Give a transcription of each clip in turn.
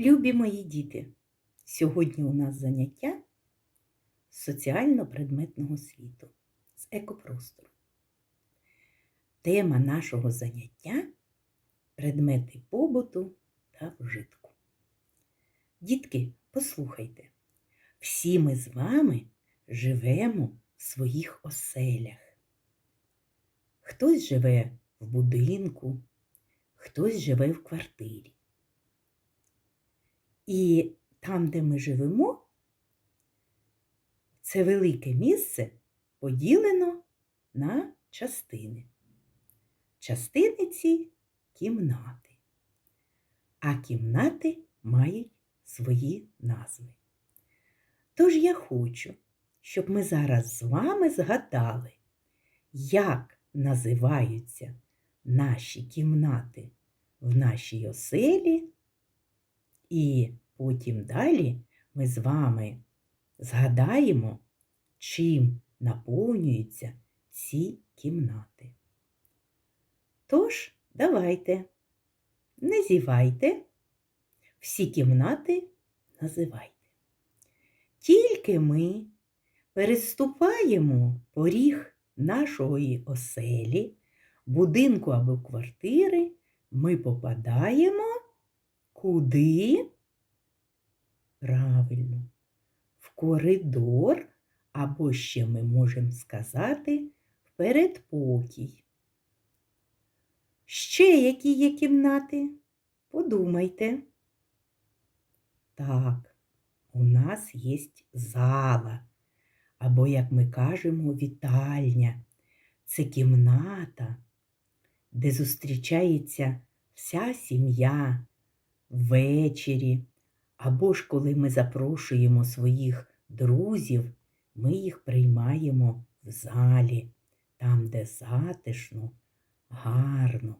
Любі мої діти, сьогодні у нас заняття з соціально-предметного світу, з екопростору. Тема нашого заняття предмети побуту та вжитку. Дітки, послухайте, всі ми з вами живемо в своїх оселях. Хтось живе в будинку, хтось живе в квартирі. І там, де ми живемо, це велике місце поділено на частини. Частини ці кімнати, а кімнати мають свої назви. Тож я хочу, щоб ми зараз з вами згадали, як називаються наші кімнати в нашій оселі. І потім далі ми з вами згадаємо, чим наповнюються ці кімнати. Тож, давайте, не зівайте, всі кімнати називайте. Тільки ми переступаємо поріг нашої оселі, будинку або квартири, ми попадаємо Куди? Правильно, в коридор, або ще ми можемо сказати в передпокій. Ще які є кімнати? Подумайте. Так, у нас є зала, або, як ми кажемо, вітальня. Це кімната, де зустрічається вся сім'я ввечері, або ж коли ми запрошуємо своїх друзів, ми їх приймаємо в залі, там, де затишно, гарно.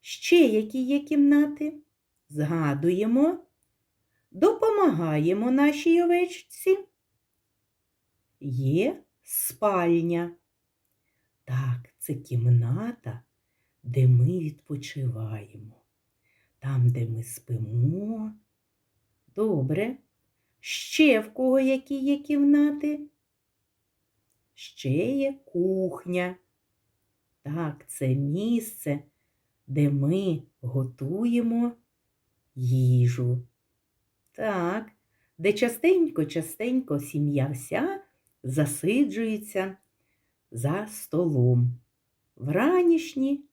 Ще які є кімнати? Згадуємо, допомагаємо нашій овечці. Є спальня. Так, це кімната, де ми відпочиваємо там, де ми спимо. Добре. Ще в кого які є кімнати? Ще є кухня. Так, це місце, де ми готуємо їжу. Так, де частенько-частенько сім'я вся засиджується за столом. Вранішні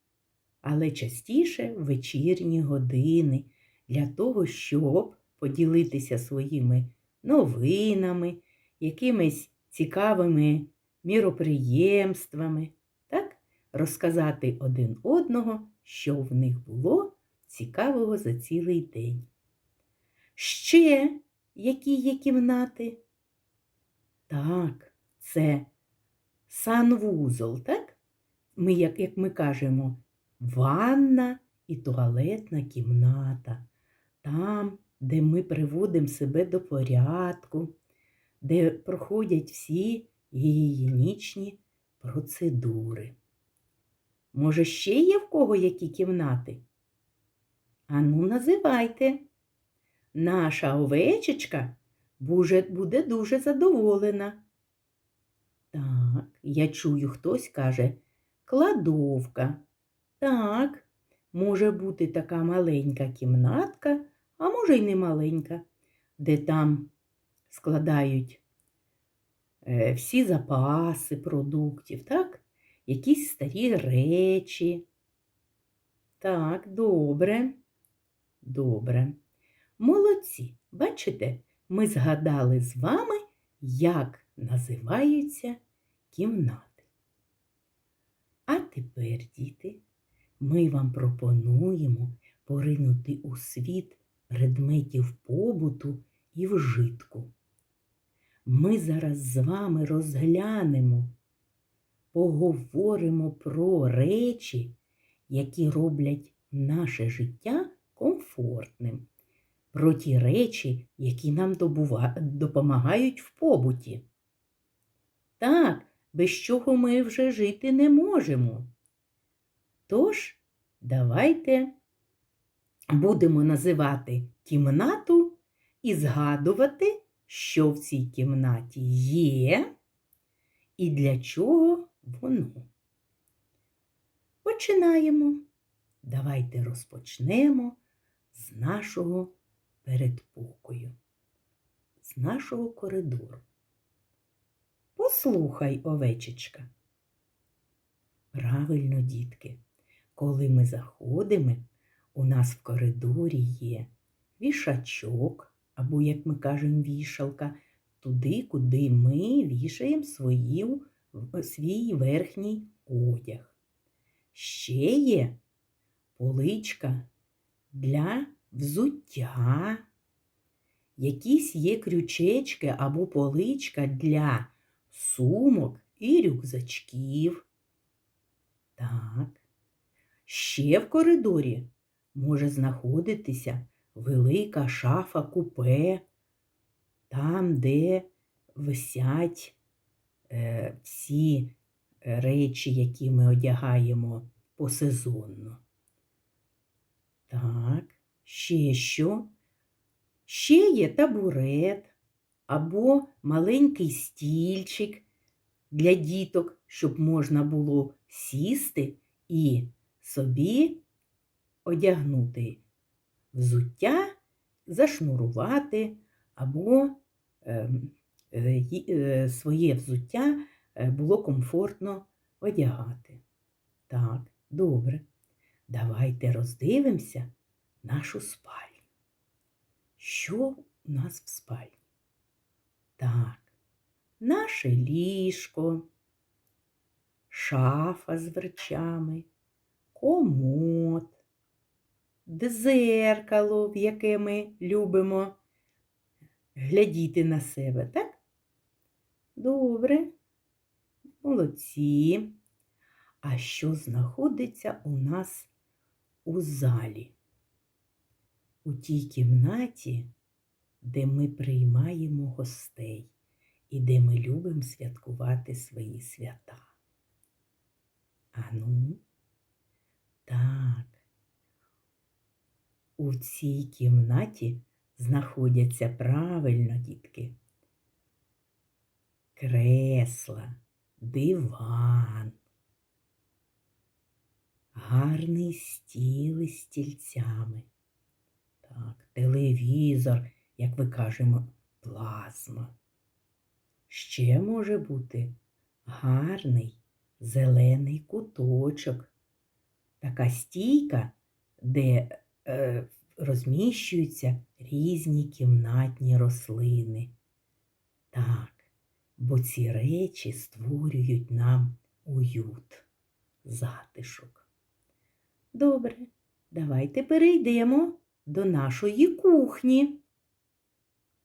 але частіше вечірні години для того, щоб поділитися своїми новинами, якимись цікавими міроприємствами, так? розказати один одного, що в них було цікавого за цілий день. Ще які є кімнати? Так, це санвузол, так? Ми, як, як ми кажемо, ванна і туалетна кімната, там, де ми приводимо себе до порядку, де проходять всі гігієнічні процедури. Може, ще є в кого які кімнати? Ану, називайте. Наша овечечка буде дуже задоволена. Так, я чую, хтось каже кладовка. Так, може бути така маленька кімнатка, а може й не маленька, де там складають е, всі запаси продуктів, так? Якісь старі речі. Так, добре, добре. Молодці, бачите, ми згадали з вами, як називаються кімнати. А тепер, діти, ми вам пропонуємо поринути у світ предметів побуту і вжитку. Ми зараз з вами розглянемо, поговоримо про речі, які роблять наше життя комфортним, про ті речі, які нам допомагають в побуті. Так, без чого ми вже жити не можемо. Тож, давайте будемо називати кімнату і згадувати, що в цій кімнаті є і для чого воно. Починаємо. Давайте розпочнемо з нашого передпокою, з нашого коридору. Послухай, овечечка. Правильно, дітки, коли ми заходимо, у нас в коридорі є вішачок, або, як ми кажемо, вішалка, туди, куди ми вішаємо свою, свій верхній одяг. Ще є поличка для взуття, якісь є крючечки або поличка для сумок і рюкзачків. Так. Ще в коридорі може знаходитися велика шафа купе, там, де висять е, всі речі, які ми одягаємо посезонно. Так, ще що? Ще є табурет або маленький стільчик для діток, щоб можна було сісти і собі одягнути взуття, зашнурувати або е, е, е, своє взуття е, було комфортно одягати. Так, добре. Давайте роздивимося нашу спальню. Що у нас в спальні? Так, наше ліжко, шафа з речами, комод, дзеркало, в яке ми любимо глядіти на себе, так? Добре, молодці. А що знаходиться у нас у залі? У тій кімнаті, де ми приймаємо гостей і де ми любимо святкувати свої свята. Ану, так. У цій кімнаті знаходяться правильно, дітки. Кресла, диван, гарний стіл із стільцями. Так, телевізор, як ви кажемо, плазма. Ще може бути гарний зелений куточок, така стійка, де е, розміщуються різні кімнатні рослини. Так, бо ці речі створюють нам уют, затишок. Добре, давайте перейдемо до нашої кухні.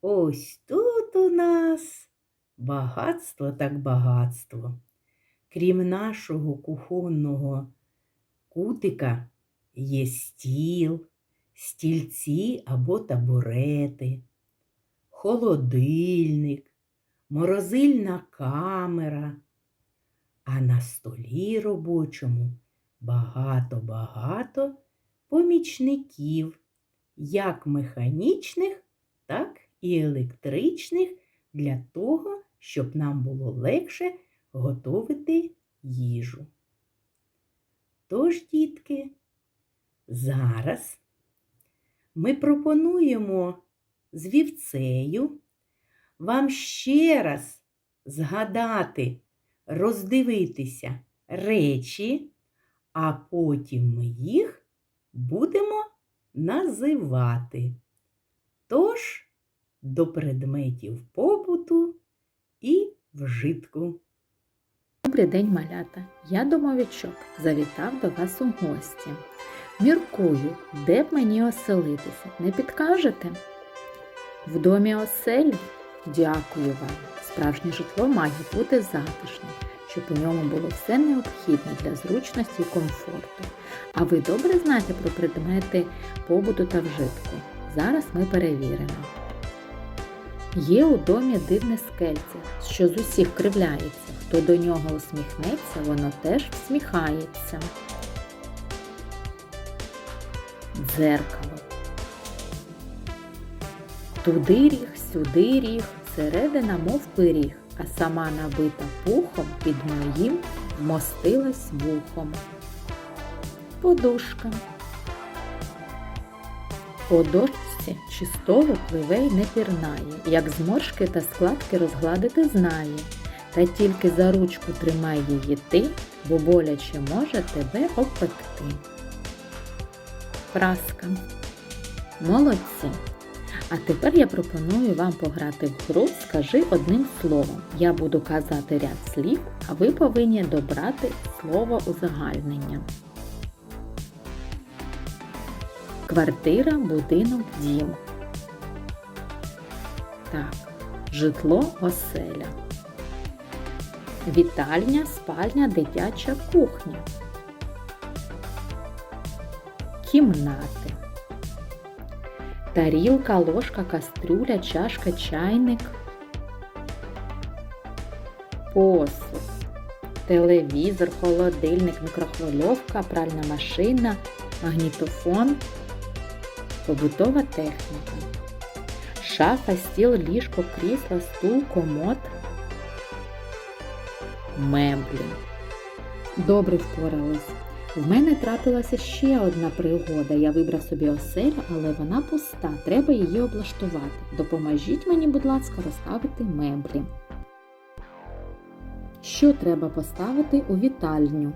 Ось тут у нас багатство так багатство. Крім нашого кухонного кутика, є стіл, стільці або табурети, холодильник, морозильна камера, а на столі робочому багато-багато помічників, як механічних, так і електричних, для того, щоб нам було легше готувати їжу. Тож, дітки, зараз ми пропонуємо з вівцею вам ще раз згадати, роздивитися речі, а потім ми їх будемо називати. Тож до предметів побуту і вжитку. Добрий день, малята! Я домовичок завітав до вас у гості. Міркую, де б мені оселитися, не підкажете? В домі оселі? Дякую вам. Справжнє житло має бути затишним, щоб у ньому було все необхідне для зручності і комфорту. А ви добре знаєте про предмети побуту та вжитку? Зараз ми перевіримо. Є у домі дивне скельце, що з усіх кривляється. Хто до нього усміхнеться, воно теж всміхається. Дзеркало. Туди ріг, сюди ріг, середина мов пиріг, а сама набита пухом під моїм вмостилась вухом. Подушка. По дошці чи столу пливе й не пірнає, як зморшки та складки розгладити знає. Та тільки за ручку тримай її ти, бо боляче може тебе обпекти. Праска. Молодці. А тепер я пропоную вам пограти в гру Скажи одним словом. Я буду казати ряд слів, а ви повинні добрати слово узагальнення. Квартира, будинок, дім. Так, житло, оселя. Вітальня, спальня, дитяча кухня. Кімнати. Тарілка, ложка, кастрюля, чашка, чайник. Посуд. Телевізор, холодильник, мікрохвильовка, пральна машина, магнітофон, побутова техніка. Шафа, стіл, ліжко, крісло, стул, комод. Меблі. Добре впорались. В мене трапилася ще одна пригода. Я вибрав собі оселю, але вона пуста. Треба її облаштувати. Допоможіть мені, будь ласка, розставити меблі. Що треба поставити у вітальню?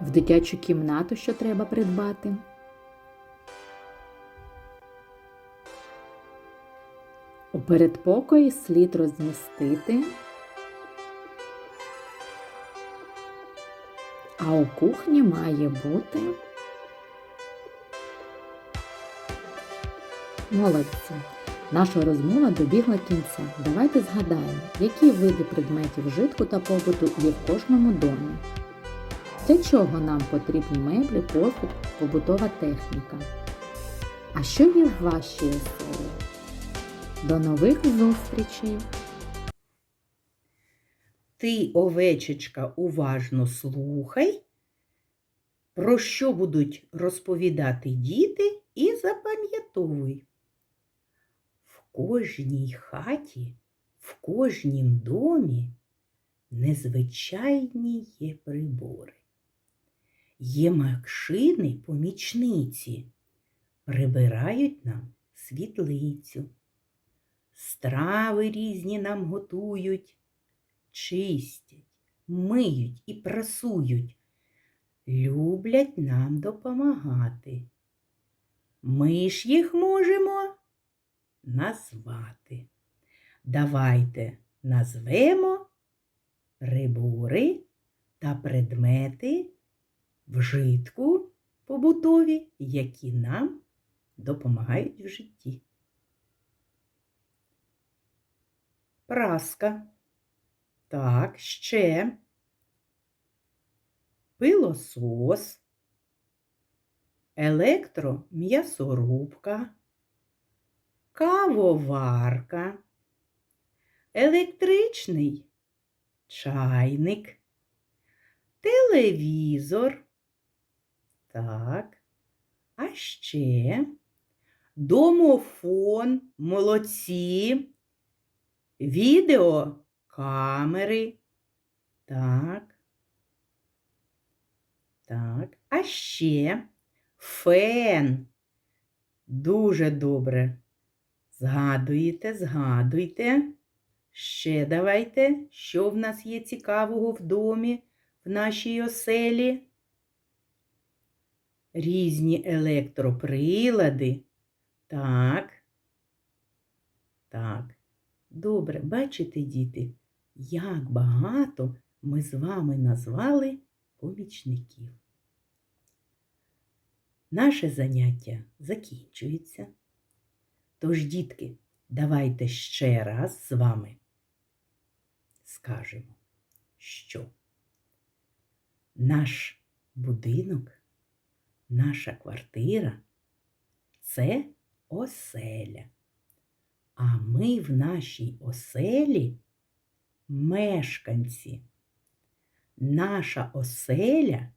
В дитячу кімнату що треба придбати? У передпокої слід розмістити, а у кухні має бути молодці. Наша розмова добігла кінця. Давайте згадаємо, які види предметів житку та побуту є в кожному домі. Для чого нам потрібні меблі, посуд, побутова техніка? А що є в вашій оселі? До нових зустрічей! Ти, овечечка, уважно слухай, про що будуть розповідати діти, і запам'ятовуй. В кожній хаті, в кожнім домі незвичайні є прибори. Є машини помічниці, прибирають нам світлицю. Страви різні нам готують, чистять, миють і прасують, люблять нам допомагати. Ми ж їх можемо назвати. Давайте назвемо прибори та предмети вжитку побутові, які нам допомагають в житті. Праска. Так, ще. Пилосос. Електром'ясорубка. Кавоварка. Електричний чайник. Телевізор. Так. А ще домофон, молодці. Відео камери. Так. Так. А ще фен. Дуже добре. Згадуєте, згадуйте. Ще давайте, що в нас є цікавого в домі, в нашій оселі. Різні електроприлади. Так. Так. Добре, бачите, діти, як багато ми з вами назвали помічників. Наше заняття закінчується. Тож, дітки, давайте ще раз з вами скажемо, що наш будинок, наша квартира це оселя. А ми в нашій оселі мешканці. Наша оселя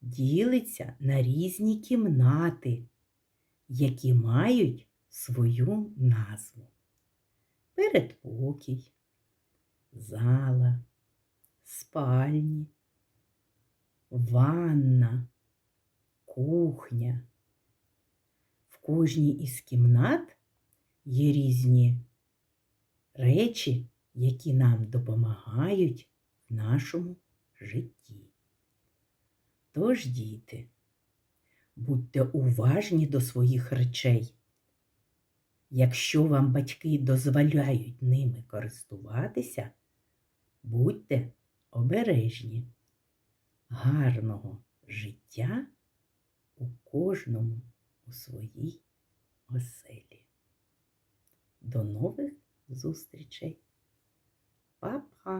ділиться на різні кімнати, які мають свою назву. Передпокій, зала, спальні, ванна, кухня. В кожній із кімнат є різні речі, які нам допомагають в нашому житті. Тож, діти, будьте уважні до своїх речей. Якщо вам батьки дозволяють ними користуватися, будьте обережні. Гарного життя у кожному у своїй оселі. До нових зустрічей. Па-па!